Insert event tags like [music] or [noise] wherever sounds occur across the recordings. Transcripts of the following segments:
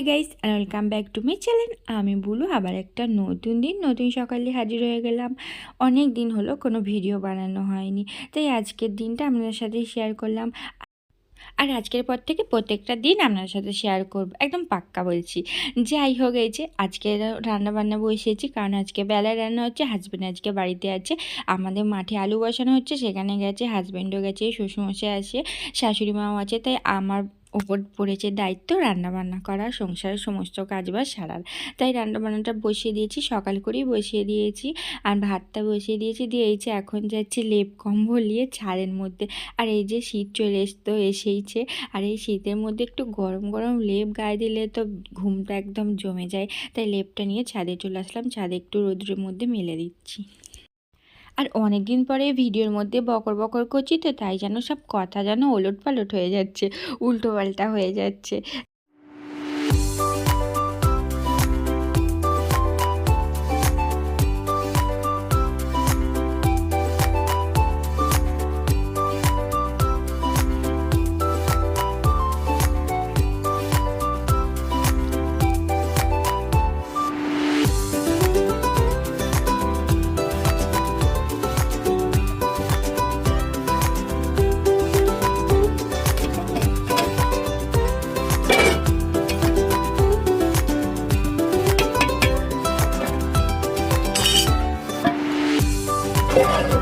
High guys R welcome back to my channel আমি বলু, আবার একটা নতুন দিন, নতুন সকালে হাজির হয়ে গেলাম। অনেক দিন হলো কোনো ভিডিও বানানো হয়নি, তাই আজকের দিনটা আপনাদের সাথে শেয়ার করলাম। আর আজকের পর থেকে প্রত্যেকটা দিন আপনার সাথে শেয়ার করব, একদম পাক্কা বলছি। যাই হোক এই যে আজকে রান্না বান্না বসিয়েছি, কারণ আজকে বেলায় রান্না হচ্ছে হাজব্যান্ড আজকে বাড়িতে আছে। আমাদের মাঠে আলু বসানো হচ্ছে, সেখানে গেছে হাজব্যান্ডও গেছে, শ্বশুরমশাই আছে শাশুড়ি মাও আছে, তাই আমার ওপর পড়েছে দায়িত্ব রান্নাবান্না করা, সংসারের সমস্ত কাজবাজ সারার তাই রান্নাবান্নাটা বসিয়ে দিয়েছি, সকাল করেই বসিয়ে দিয়েছি আর ভাতটা বসিয়ে দিয়েছি। দিয়ে এই যে এখন যাচ্ছি লেপ কম্বল নিয়ে ছাদের মধ্যে। আর এই যে শীত চলে এসতো এসেইছে। আর এই শীতের মধ্যে একটু গরম গরম লেপ গায়ে দিলে তো ঘুমটা একদম জমে যায়। তাই লেপটা নিয়ে ছাদে চলে আসলাম। ছাদে একটু রোদ্রের মধ্যে মেলে দিচ্ছি। আর অনেক দিন পরে ভিডিওর মধ্যে বকর বকর করছি তো তাই যেন সব কথা যেন ওলট পালট হয়ে যাচ্ছে উল্টো পাল্টা হয়ে যাচ্ছে। Thank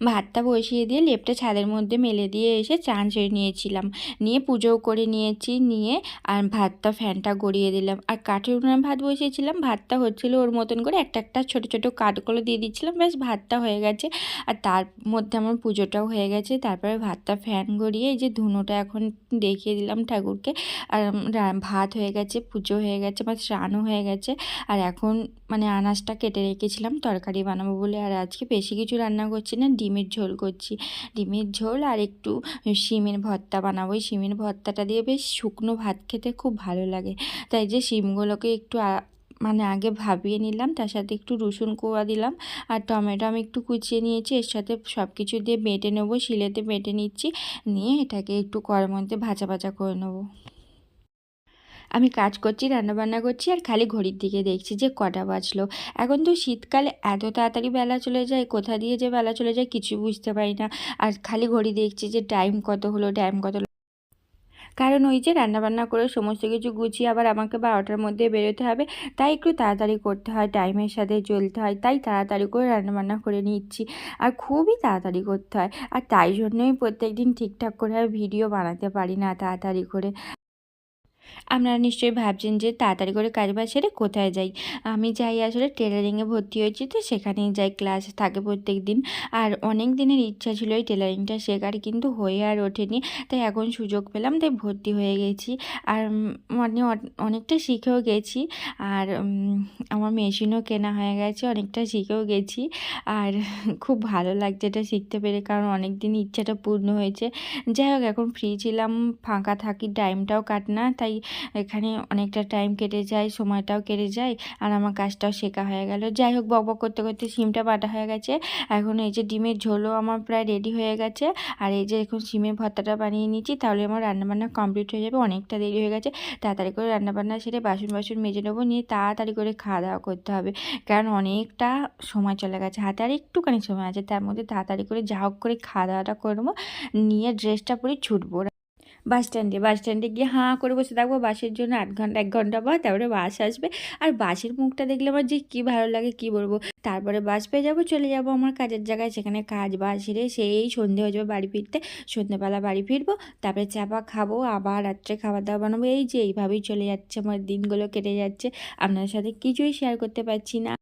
ভাতটা বসিয়ে দিয়ে লেপটা ছাদের মধ্যে মেলে দিয়ে এসে চান সেরে নিয়েছিলাম। নিয়ে পুজোও করে নিয়েছি, নিয়ে আর ভাতটা ফ্যানটা গড়িয়ে দিলাম। আর কাঠের উনুনে ভাত বসিয়েছিলাম, ভাতটা হচ্ছিল ওর মতন করে একটা একটা ছোটো ছোটো কাঠগুলো দিয়ে দিচ্ছিলাম, ব্যাস ভাতটা হয়ে গেছে। আর তার মধ্যে আমার পুজোটাও হয়ে গেছে। তারপরে ভাতটা ফ্যান গড়িয়ে এই যে ধুনোটা এখন দেখিয়ে দিলাম ঠাকুরকে। আর ভাত হয়ে গেছে, পুজো হয়ে গেছে, আমার স্নানও হয়ে গেছে। আর এখন মানে আনাজটা কেটে রেখেছিলাম, তরকারি বানাবো বলে। আর আজকে বেশি কিছু রান্না করছি না ডিমের ঝোল করছি। ডিমের ঝোল আর একটু শিমের ভর্তা বানাবো। ওই শিমের ভর্তাটা দিয়ে বেশ শুকনো ভাত খেতে খুব ভালো লাগে। তাই যে শিমগুলোকে একটু মানে আগে ভাবিয়ে নিলাম, তার সাথে একটু রসুন কোয়া দিলাম আর টমেটো আমি একটু কুচিয়ে নিয়েছি। এর সাথে সব কিছু দিয়ে বেটে নেব, শিলেতে বেটে নিচ্ছি। নিয়ে এটাকে একটু কড়ার মধ্যে ভাজা ভাজা করে নেব। আমি কাজ করছি, রান্নাবান্না করছি আর খালি ঘড়ির দিকে দেখছি যে কটা বাজলো। এখন তো শীতকালে এত তাড়াতাড়ি বেলা চলে যায়, কোথা দিয়ে যে বেলা চলে যায় কিছু বুঝতে পারি না। আর খালি ঘড়ি দেখছি যে টাইম কত হলো টাইম কত কারণ ওই যে রান্নাবান্না করে সমস্ত কিছু গুছিয়ে আবার আমাকে বারোটার মধ্যে বেরোতে হবে, তাই একটু তাড়াতাড়ি করতে হয় টাইমের সাথে চলতে হয়, তাই তাড়াতাড়ি করে রান্নাবান্না করে নিচ্ছি। আর খুবই তাড়াতাড়ি করতে হয়। আর তাই জন্যই প্রত্যেক দিন ঠিকঠাক করে ভিডিও বানাতে পারি না তাড়াতাড়ি করে। আপনারা নিশ্চয়ই ভাবছেন যে তাড়াতাড়ি করে কাজ বাজ সেরে কোথায় যাই? আমি যাই আসলে টেলারিংয়ে ভর্তি হয়েছি তো, সেখানেই যাই ক্লাস থাকে প্রত্যেক দিন আর অনেক দিনের ইচ্ছা ছিল এই টেলারিংটা শেখার, কিন্তু হয়ে আর ওঠেনি। তাই এখন সুযোগ পেলাম, তাই ভর্তি হয়ে গেছি। আর মানে অনেকটা শিখেও গেছি। আর আমার মেশিনও কেনা হয়ে গেছে, অনেকটা শিখেও গেছি। আর [laughs] খুব ভালো লাগছে এটা শিখতে পেরে, কারণ অনেক দিন ইচ্ছাটা পূর্ণ হয়েছে। যাই হোক, এখন ফ্রি ছিলাম, ফাঁকা থাকি টাইমটাও কাট না তাই এখানে অনেকটা টাইম কেটে যায়, সময়টাও কেটে যায়, আর আমার কাজটাও শেখা হয়ে গেল। যাই হোক, বক বক করতে করতে সিমটা বাটা হয়ে গেছে। এখন এই যে ডিমের ঝোলও আমার প্রায় রেডি হয়ে গেছে। আর এই যে এখন সিমের ভর্তাটা বানিয়ে নিচ্ছি, তাহলে আমার রান্নাবান্না কমপ্লিট হয়ে যাবে, অনেকটা দেরি হয়ে গেছে। তাড়াতাড়ি করে রান্নাবান্না সেরে বাসন বাসন মেজে নেব, নিয়ে তাড়াতাড়ি করে খাওয়া দাওয়া করতে হবে। কারণ অনেকটা সময় চলে গেছে, হাতে আর একটুখানি সময় আছে, তার মধ্যে তাড়াতাড়ি করে যা হোক করে খাওয়া দাওয়াটা করব, নিয়ে ড্রেসটা পরে ছুটবো। বাস স্ট্যান্ডে বাস স্ট্যান্ডে গিয়ে হাঁ করে বসে থাকব। বাসের জন্য আধ ঘণ্টা, এক ঘণ্টা পর তারপরে বাস আসবে। আর বাসের মুখটা দেখলে আমার যে কী ভালো লাগে কী বলব? তারপরে বাস পেয়ে যাব, চলে যাব আমার কাজের জায়গায়। সেখানে কাজ বাস সেরে সেই সন্ধে হয়ে যাবে বাড়ি ফিরতে। সন্ধ্যেবেলা বাড়ি ফিরবো, তারপরে চাপা খাব, আবার রাত্রে খাবার দাবার বানাবো। এই যে এইভাবেই চলে যাচ্ছে, আমার দিনগুলো কেটে যাচ্ছে। আপনার সাথে কিছুই শেয়ার করতে পারছি না।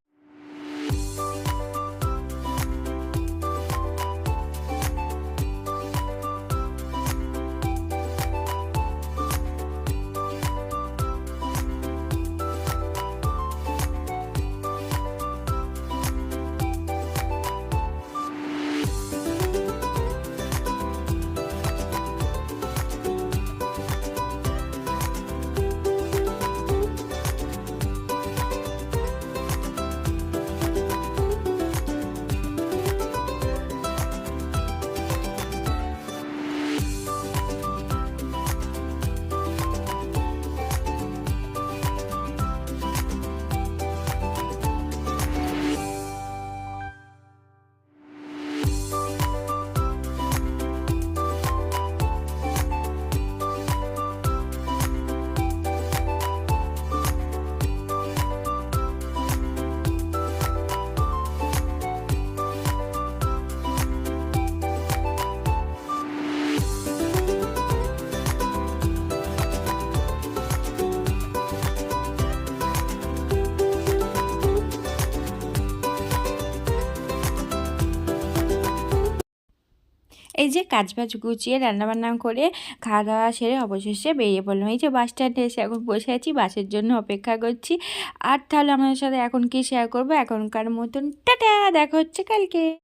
এই যে কাজ বাজ গুছিয়ে রান্নাবান্না করে খাওয়া দাওয়া সেরে অবশেষে বেরিয়ে পড়লাম। এই যে বাস স্ট্যান্ডে এসে এখন বসে আছি বাসের জন্য অপেক্ষা করছি। আর তাহলে আমাদের সাথে এখন কি শেয়ার করব? এখনকার মতন, টাটা! দেখা হচ্ছে কালকে।